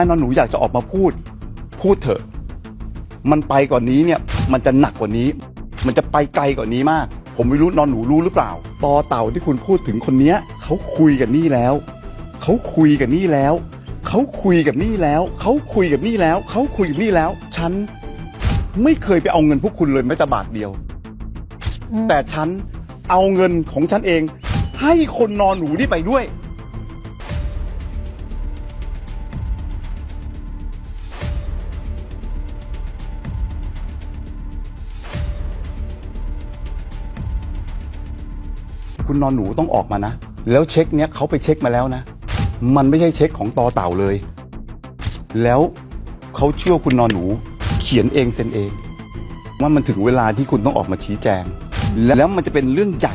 ถ้านอนหนูอยากจะออกมาพูด พูดเถอะ มันไปกว่านี้เนี่ย มันจะหนักกว่านี้ มันจะไปไกลกว่านี้มาก ผมไม่รู้นอนหนูรู้หรือเปล่าตอเต่าที่คุณพูดถึงคนเนี้ยเขาคุยกับนี่แล้ว เขาคุยกับนี่แล้ว เขาคุยกับนี่แล้ว เขาคุยกับนี่แล้ว เขาคุยกับนี่แล้ว ฉันไม่เคยไปเอาเงินพวกคุณเลยแม้แต่บาทเดียว แต่ฉันเอาเงินของฉันเอง ให้คนนอนหนูนี่ไปด้วย คุณนอนหนูต้องออกมานะ แล้วเช็คเนี้ยเขาไปเช็คมาแล้วนะ มันไม่ใช่เช็คของตอเต่าเลย แล้วเขาเชื่อคุณนอนหนู เขียนเองเซ็นเอง ว่ามันถึงเวลาที่คุณต้องออกมาชี้แจง แล้วมันจะเป็นเรื่องใหญ่